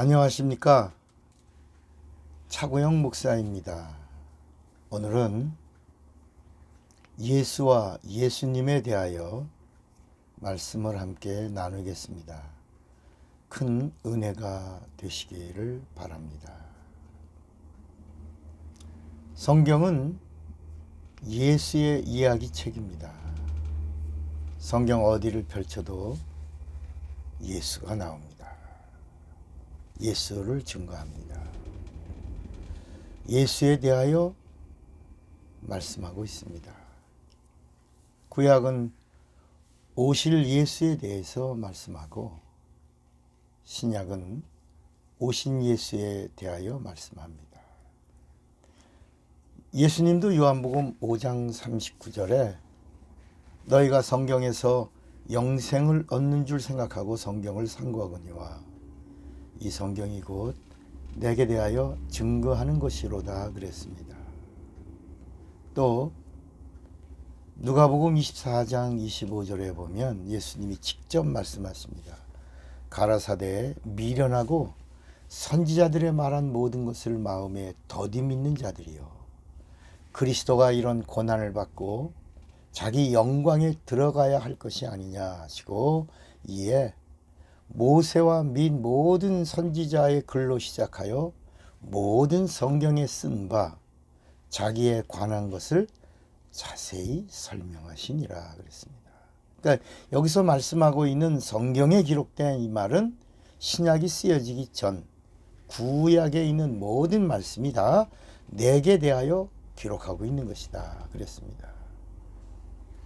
안녕하십니까. 차고영 목사입니다. 오늘은 예수와 예수님에 대하여 말씀을 함께 나누겠습니다. 큰 은혜가 되시기를 바랍니다. 성경은 예수의 이야기 책입니다. 성경 어디를 펼쳐도 예수가 나옵니다. 예수를 증거합니다. 예수에 대하여 말씀하고 있습니다. 구약은 오실 예수에 대해서 말씀하고 신약은 오신 예수에 대하여 말씀합니다. 예수님도 요한복음 5장 39절에 너희가 성경에서 영생을 얻는 줄 생각하고 성경을 상고하거니와 이 성경이 곧 내게 대하여 증거하는 것이로다 그랬습니다. 또 누가복음 24장 25절에 보면 예수님이 직접 말씀하십니다. 가라사대에 미련하고 선지자들의 말한 모든 것을 마음에 더디 믿는 자들이요 그리스도가 이런 고난을 받고 자기 영광에 들어가야 할 것이 아니냐 하시고 이에 모세와 및 모든 선지자의 글로 시작하여 모든 성경에 쓴 바 자기에 관한 것을 자세히 설명하시니라 그랬습니다. 그러니까 여기서 말씀하고 있는 성경에 기록된 이 말은 신약이 쓰여지기 전 구약에 있는 모든 말씀이 다 내게 대하여 기록하고 있는 것이다 그랬습니다.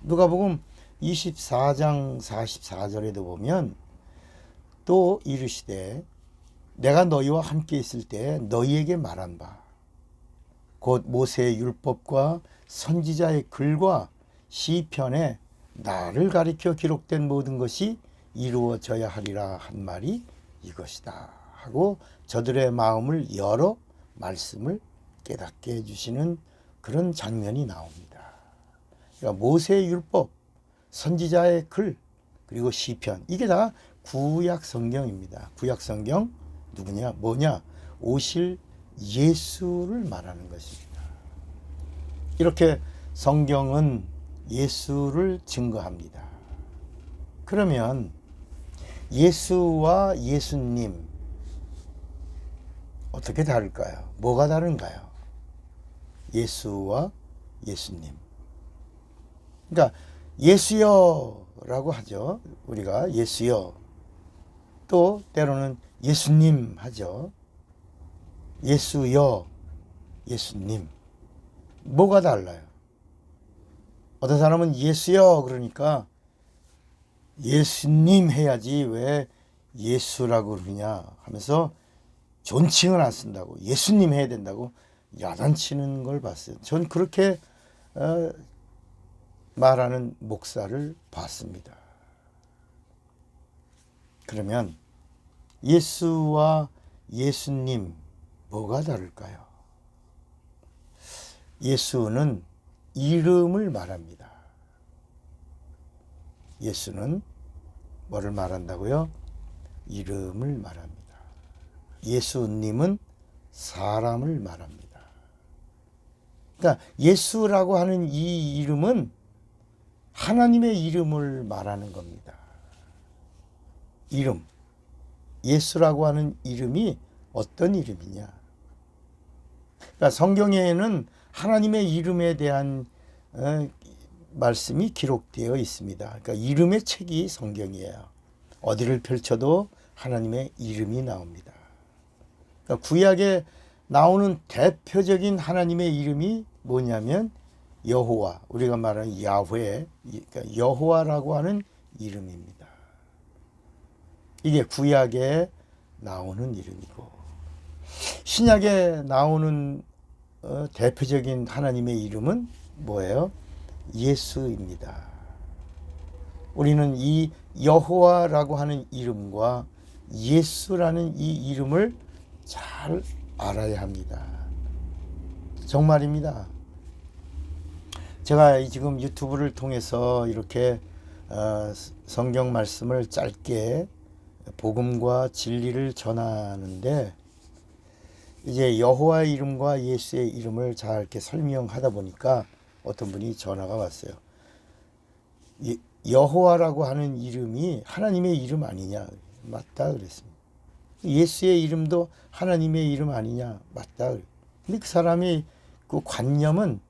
누가복음 24장 44절에도 보면 또 이르시되 내가 너희와 함께 있을 때 너희에게 말한 바 곧 모세의 율법과 선지자의 글과 시편에 나를 가리켜 기록된 모든 것이 이루어져야 하리라 한 말이 이것이다 하고 저들의 마음을 열어 말씀을 깨닫게 해주시는 그런 장면이 나옵니다. 그러니까 모세의 율법, 선지자의 글, 그리고 시편 이게 다 구약 성경입니다. 구약 성경 누구냐? 뭐냐? 오실 예수를 말하는 것입니다. 이렇게 성경은 예수를 증거합니다. 그러면 예수와 예수님 어떻게 다를까요? 뭐가 다른가요? 예수와 예수님. 그러니까 예수여라고 하죠. 우리가 예수여. 또 때로는 예수님 하죠. 예수여, 예수님. 뭐가 달라요? 어떤 사람은 예수여 그러니까 예수님 해야지 왜 예수라고 그러냐 하면서 존칭을 안 쓴다고 예수님 해야 된다고 야단치는 걸 봤어요. 전 그렇게 어, 말하는 목사를 봤습니다. 그러면 예수와 예수님 뭐가 다를까요? 예수는 이름을 말합니다. 예수는 뭐를 말한다고요? 이름을 말합니다. 예수님은 사람을 말합니다. 그러니까 예수라고 하는 이 이름은 하나님의 이름을 말하는 겁니다. 이름. 예수라고 하는 이름이 어떤 이름이냐? 그러니까 성경에는 하나님의 이름에 대한 어, 말씀이 기록되어 있습니다. 그러니까 이름의 책이 성경이에요. 어디를 펼쳐도 하나님의 이름이 나옵니다. 그러니까 구약에 나오는 대표적인 하나님의 이름이 뭐냐면 여호와, 우리가 말하는 야훼, 그러니까 여호와라고 하는 이름입니다. 이게 구약에 나오는 이름이고 신약에 나오는 어, 대표적인 하나님의 이름은 뭐예요? 예수입니다. 우리는 이 여호와라고 하는 이름과 예수라는 이 이름을 잘 알아야 합니다. 정말입니다. 제가 지금 유튜브를 통해서 이렇게 어, 성경 말씀을 짧게 복음과 진리를 전하는데 이제 여호와의 이름과 예수의 이름을 잘 이렇게 설명하다 보니까 어떤 분이 전화가 왔어요. 여호와라고 하는 이름이 하나님의 이름 아니냐? 맞다 그랬습니다. 예수의 이름도 하나님의 이름 아니냐? 맞다. 근데 그 사람이 그 관념은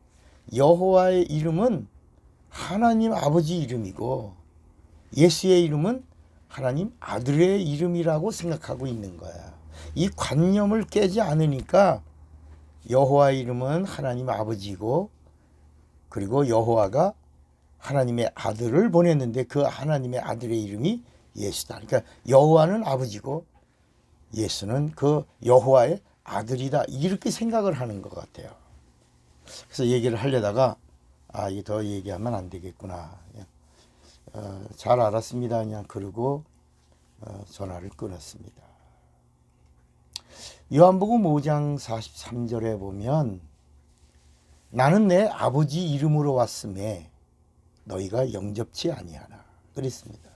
여호와의 이름은 하나님 아버지 이름이고 예수의 이름은 하나님 아들의 이름이라고 생각하고 있는 거야. 이 관념을 깨지 않으니까 여호와의 이름은 하나님 아버지고 그리고 여호와가 하나님의 아들을 보냈는데 그 하나님의 아들의 이름이 예수다. 그러니까 여호와는 아버지고 예수는 그 여호와의 아들이다. 이렇게 생각을 하는 것 같아요. 그래서 얘기를 하려다가 아, 이더 얘기하면 안 되겠구나. 어, 잘 알았습니다. 그냥 그러고 어, 전화를 끊었습니다. 요한복음 5장 43절에 보면 나는 내 아버지 이름으로 왔음에 너희가 영접치 아니하나 그랬습니다.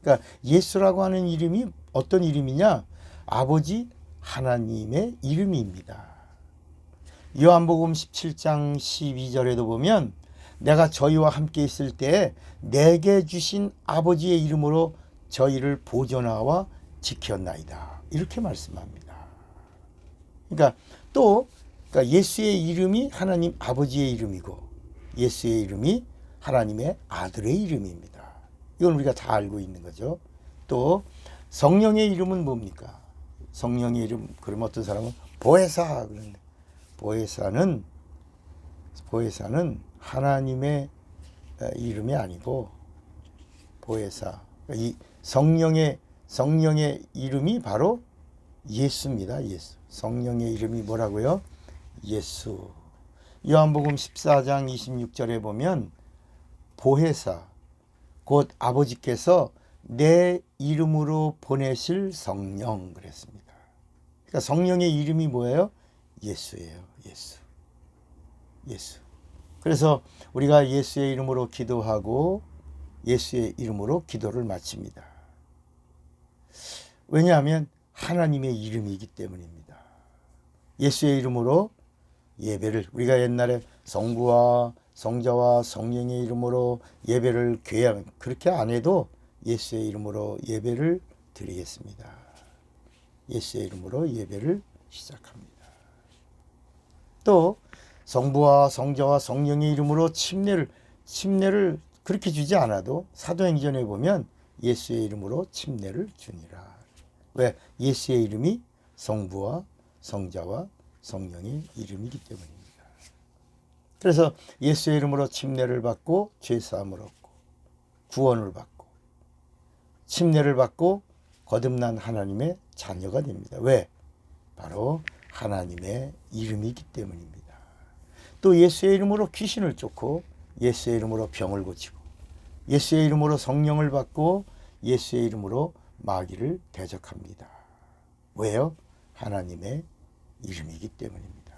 그러니까 예수라고 하는 이름이 어떤 이름이냐? 아버지 하나님의 이름입니다. 요한복음 17장 12절에도 보면 내가 저희와 함께 있을 때 내게 주신 아버지의 이름으로 저희를 보존하와 지켰나이다. 이렇게 말씀합니다. 그러니까 또 그러니까 예수의 이름이 하나님 아버지의 이름이고 예수의 이름이 하나님의 아들의 이름입니다. 이건 우리가 다 알고 있는 거죠. 또 성령의 이름은 뭡니까? 성령의 이름 그럼 어떤 사람은 보혜사 그런데 보혜사는 보혜사는 하나님의 이름이 아니고 보혜사 이 성령의 성령의 이름이 바로 예수입니다. 예수. 성령의 이름이 뭐라고요? 예수. 요한복음 14장 26절에 보면 보혜사 곧 아버지께서 내 이름으로 보내실 성령 그랬습니다. 그러니까 성령의 이름이 뭐예요? 예수예요. 예수. 예수. 그래서 우리가 예수의 이름으로 기도하고 예수의 이름으로 기도를 마칩니다. 왜냐하면 하나님의 이름이기 때문입니다. 예수의 이름으로 예배를 우리가 옛날에 성부와 성자와 성령의 이름으로 예배를 교회 그렇게 안 해도 예수의 이름으로 예배를 드리겠습니다. 예수의 이름으로 예배를 시작합니다. 또 성부와 성자와 성령의 이름으로 침례를 침례를 그렇게 주지 않아도 사도행전에 보면 예수의 이름으로 침례를 주니라. 왜? 예수의 이름이 성부와 성자와 성령의 이름이기 때문입니다. 그래서 예수의 이름으로 침례를 받고 죄 사함을 얻고 구원을 받고 침례를 받고 거듭난 하나님의 자녀가 됩니다. 왜? 바로 하나님의 이름이기 때문입니다. 또 예수의 이름으로 귀신을 쫓고 예수의 이름으로 병을 고치고 예수의 이름으로 성령을 받고 예수의 이름으로 마귀를 대적합니다. 왜요? 하나님의 이름이기 때문입니다.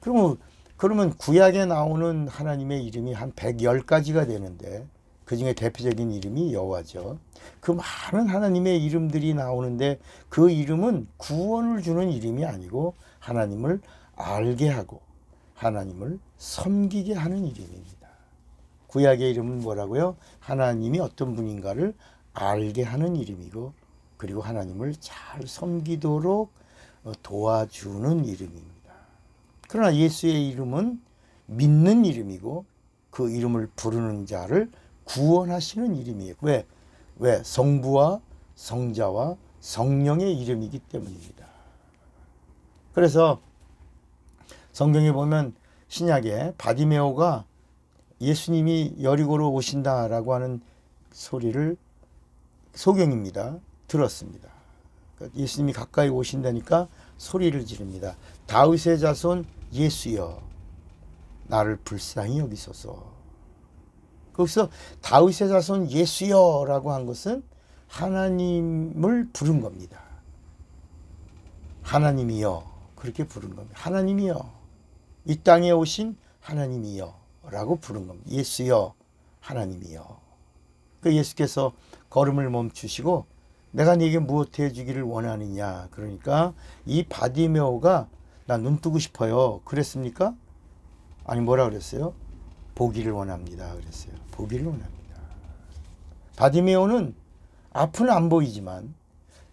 그러면 그러면 구약에 나오는 하나님의 이름이 한 110가지가 되는데 그 중에 대표적인 이름이 여호와죠. 그 많은 하나님의 이름들이 나오는데 그 이름은 구원을 주는 이름이 아니고 하나님을 알게 하고 하나님을 섬기게 하는 이름입니다. 구약의 이름은 뭐라고요? 하나님이 어떤 분인가를 알게 하는 이름이고 그리고 하나님을 잘 섬기도록 도와주는 이름입니다. 그러나 예수의 이름은 믿는 이름이고 그 이름을 부르는 자를 구원하시는 이름이에요. 왜? 왜? 성부와 성자와 성령의 이름이기 때문입니다. 그래서 성경에 보면 신약에 바디메오가 예수님이 여리고로 오신다라고 하는 소리를 소경입니다. 들었습니다. 그러니까 예수님이 가까이 오신다니까 소리를 지릅니다. 다윗의 자손 예수여 나를 불쌍히 여기소서. 거기서 다윗의 자손 예수여라고 한 것은 하나님을 부른 겁니다. 하나님이여 그렇게 부른 겁니다. 하나님이여 이 땅에 오신 하나님이여 라고 부른 겁니다. 예수여 하나님이여. 그 예수께서 걸음을 멈추시고 내가 네게 무엇 해 주기를 원하느냐. 그러니까 이 바디메오가 나 눈 뜨고 싶어요. 그랬습니까? 아니 뭐라 그랬어요? 보기를 원합니다. 그랬어요. 보기를 원합니다. 바디메오는 앞은 안 보이지만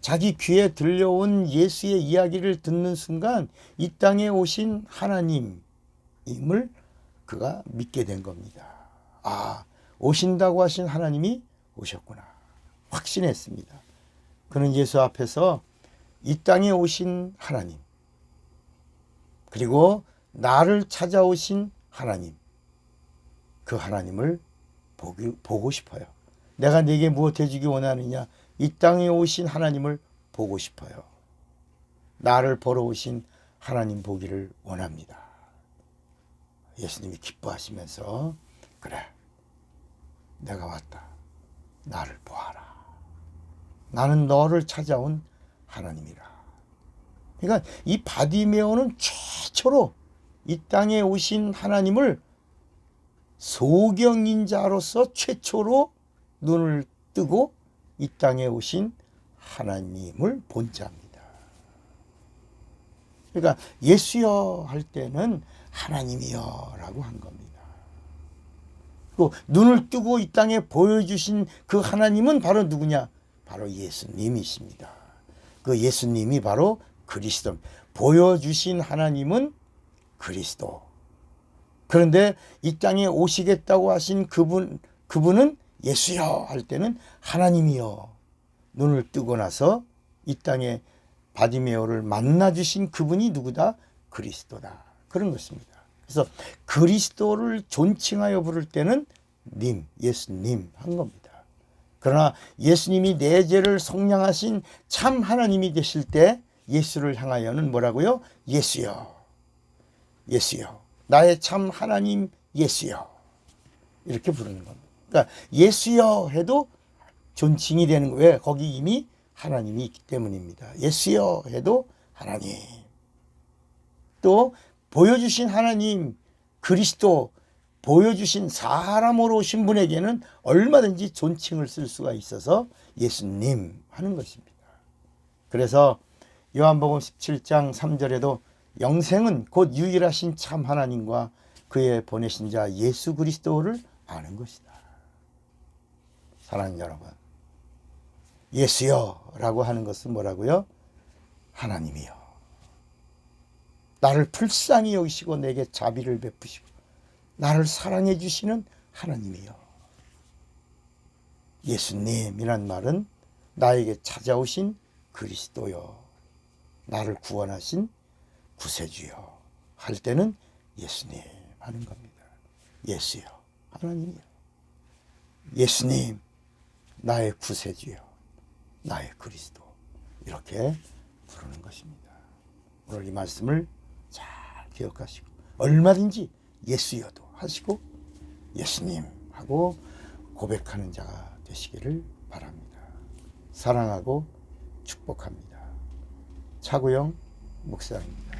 자기 귀에 들려온 예수의 이야기를 듣는 순간 이 땅에 오신 하나님 임을 그가 믿게 된 겁니다. 아, 오신다고 하신 하나님이 오셨구나. 확신했습니다. 그는 예수 앞에서 이 땅에 오신 하나님, 그리고 나를 찾아오신 하나님, 그 하나님을 보기, 보고 싶어요. 내가 네게 무엇 해주기 원하느냐? 이 땅에 오신 하나님을 보고 싶어요. 나를 보러 오신 하나님 보기를 원합니다. 예수님이 기뻐하시면서 그래 내가 왔다. 나를 보아라. 나는 너를 찾아온 하나님이라. 그러니까 이 바디메오는 최초로 이 땅에 오신 하나님을 소경인 자로서 최초로 눈을 뜨고 이 땅에 오신 하나님을 본 자입니다. 그러니까 예수여 할 때는 하나님이여 라고 한 겁니다. 그 눈을 뜨고 이 땅에 보여주신 그 하나님은 바로 누구냐? 바로 예수님이십니다. 그 예수님이 바로 그리스도. 보여주신 하나님은 그리스도. 그런데 이 땅에 오시겠다고 하신 그분, 그분은 예수여 할 때는 하나님이여. 눈을 뜨고 나서 이 땅에 바디메오를 만나 주신 그분이 누구다? 그리스도다. 그런 것입니다. 그래서 그리스도를 존칭하여 부를 때는 님, 예수님 한 겁니다. 그러나 예수님이 내 죄를 성량하신 참 하나님이 되실 때 예수를 향하여는 뭐라고요? 예수여. 예수여. 나의 참 하나님 예수여. 이렇게 부르는 겁니다. 그러니까 예수여 해도 존칭이 되는 거예요. 왜? 거기 이미 하나님이 있기 때문입니다. 예수여 해도 하나님. 또 보여주신 하나님 그리스도 보여주신 사람으로 오신 분에게는 얼마든지 존칭을 쓸 수가 있어서 예수님 하는 것입니다. 그래서 요한복음 17장 3절에도 영생은 곧 유일하신 참 하나님과 그의 보내신 자 예수 그리스도를 아는 것이다. 사랑하는 여러분. 예수여 라고 하는 것은 뭐라고요? 하나님이요. 나를 불쌍히 여기시고 내게 자비를 베푸시고 나를 사랑해 주시는 하나님이요. 예수님이란 말은 나에게 찾아오신 그리스도요. 나를 구원하신 구세주요. 할 때는 예수님 하는 겁니다. 예수요. 하나님이요. 예수님, 나의 구세주요. 나의 그리스도. 이렇게 부르는 것입니다. 오늘 이 말씀을 잘 기억하시고 얼마든지 예수여도 하시고 예수님 하고 고백하는 자가 되시기를 바랍니다. 사랑하고 축복합니다. 차구영 목사입니다.